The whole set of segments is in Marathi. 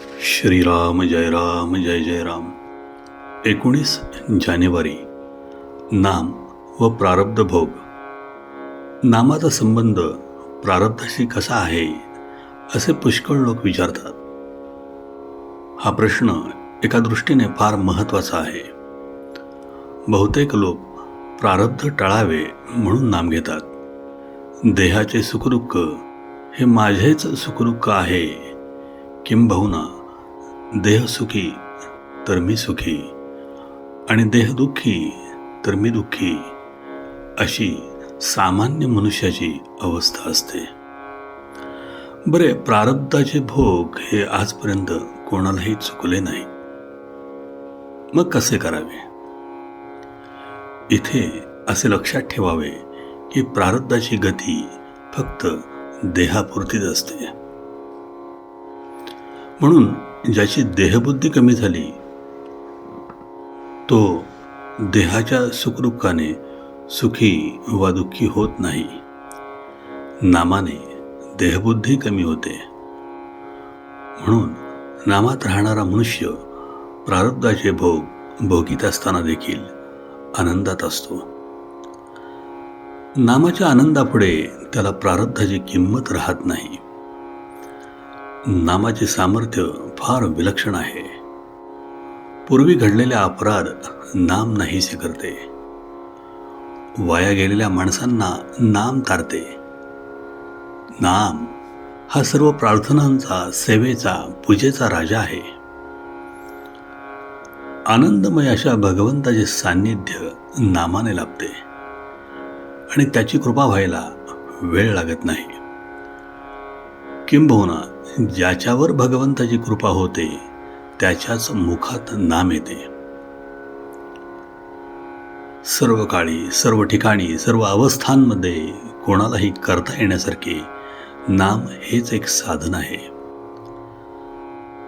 श्रीराम जय राम जय जय राम. एकोणीस जानेवारी नाम व प्रारब्ध भोग. नामाचा संबंध प्रारब्धाशी कसा आहे असे पुष्कळ लोक विचारतात. हा प्रश्न एका दृष्टीने फार महत्त्वाचा आहे. बहुतेक लोक प्रारब्ध टाळावे म्हणून नाम घेतात. देहाचे सुखदुःख हे माझेच सुखदुःख आहे किंबहुना देह सुखी तर मी सुखी. आणि देह दुःखी तर मी दुःखी. अशी सामान्य मनुष्याची अवस्था असते. बरे प्रारब्धाचे भोग हे आजपर्यंत कोणालाही चुकले नाही. मग कसे करावे? इथे असे लक्षात ठेवावे की प्रारब्धाची गती फक्त देहापुरतीच असते. म्हणून ज्याची देहबुद्धी कमी झाली तो देहाच्या सुखदुःखाने सुखी वा दुःखी होत नाही. नामाने देहबुद्धी कमी होते. म्हणून नामात राहणारा मनुष्य प्रारब्धाचे भोग भोगीत असताना देखील आनंदात असतो. नामाच्या आनंदापुढे त्याला प्रारब्धाची किंमत राहत नाही. नामाचे सामर्थ्य फार विलक्षण आहे. पूर्वी घडलेले अपराध नाम नाहीसे करते. वाया गेलेल्या माणसांना नाम तारते. नाम हा सर्व प्रार्थनांचा सेवेचा पूजेचा राजा आहे. आनंदमय अशा भगवंताचे सान्निध्य नामाने लाभते. आणि त्याची कृपा व्हायला वेळ लागत नाही. किंबहुना ज्याच्यावर भगवंताची कृपा होते त्याच्याच मुखात नाम येते. सर्व काळी सर्व ठिकाणी सर्व अवस्थांमध्ये कोणालाही करता येण्यासारखे नाम हेच एक साधन आहे.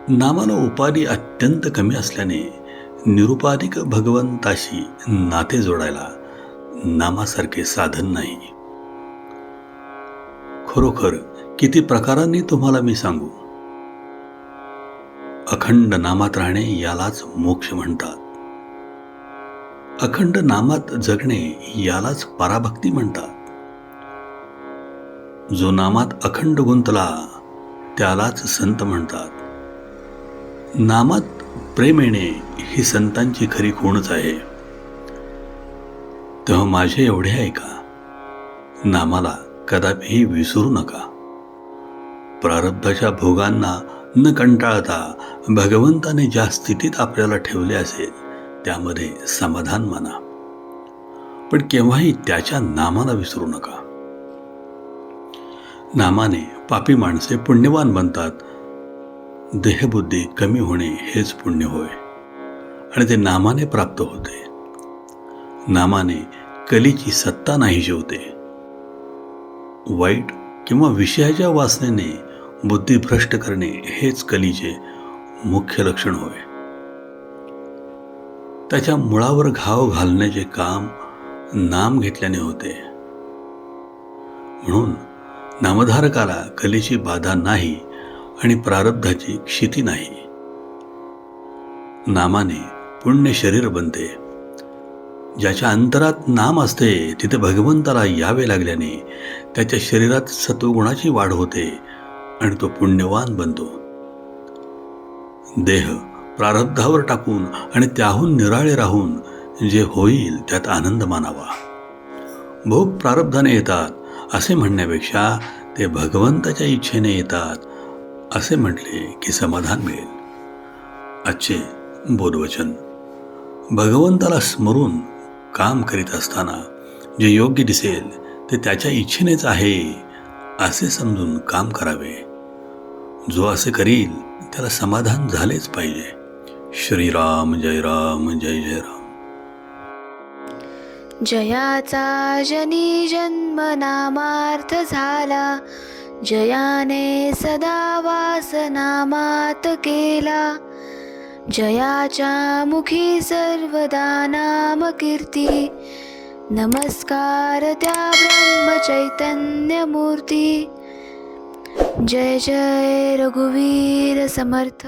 नामाला उपाधी अत्यंत कमी असल्याने निरुपाधिक भगवंताशी नाते जोडायला नामासारखे साधन नाही. खरोखर किती प्रकारांनी तुम्हाला मी सांगू? अखंड नामात राहणे यालाच मोक्ष म्हणतात. अखंड नामात जगणे यालाच पराभक्ती म्हणतात. जो नामात अखंड गुंतला त्यालाच संत म्हणतात. नामात प्रेम येणे ही संतांची खरी खूणच आहे. तेव्हा माझे एवढे आहे का नामाला कदापिही विसरू नका. प्रारब्धाच्या भोगांना न कंटाळता भगवंताने ज्या स्थितीत आपल्याला ठेवले असेल त्यामध्ये समाधान माना. पण केव्हाही त्याच्या नामाला विसरू नका. नामाने पापी माणसे पुण्यवान बनतात. देहबुद्धी कमी होणे हेच पुण्य होय आणि ते नामाने प्राप्त होते. नामाने कलीची सत्ता नाही जेवते. वाईट किंवा विषयाच्या वासनेने बुद्धी भ्रष्ट करणे हेच कलीचे मुख्य लक्षण होय. त्याच्या मुळावर घाव घालण्याचे काम नाम घेतल्याने होते. म्हणून नामधारकाला कलेची बाधा नाही आणि प्रारब्धाची क्षिती नाही. नामाने पुण्य शरीर बनते. ज्याच्या अंतरात नाम असते तिथे भगवंताला यावे लागल्याने त्याच्या शरीरात सत्वगुणाची वाढ होते आणि तो पुण्यवान बनतो. देह प्रारब्धावर टाकून आणि त्याहून निराळे राहून जे होईल त्यात आनंद मानावा. भोग प्रारब्धाने येतात असे म्हणण्यापेक्षा ते भगवंताच्या इच्छेने येतात असे म्हटले की समाधान मिळेल. आजचे बोधवचन. भगवंताला स्मरून काम करीत असताना जे योग्य दिसेल ते त्याच्या इच्छेनेच आहे असे समजून काम करावे. जो असे करील त्याला समाधान झालेच पाहिजे. श्रीराम जय राम जय जय राम. जयाचा जनी जन्म नामार्थ झाला जयाने सदा वास नामात केला. जयाच्या मुखी सर्वदा नाम कीर्ती नमस्कार त्या ब्रह्मचैतन्य मूर्ती. जय जय रघुवीर समर्थ।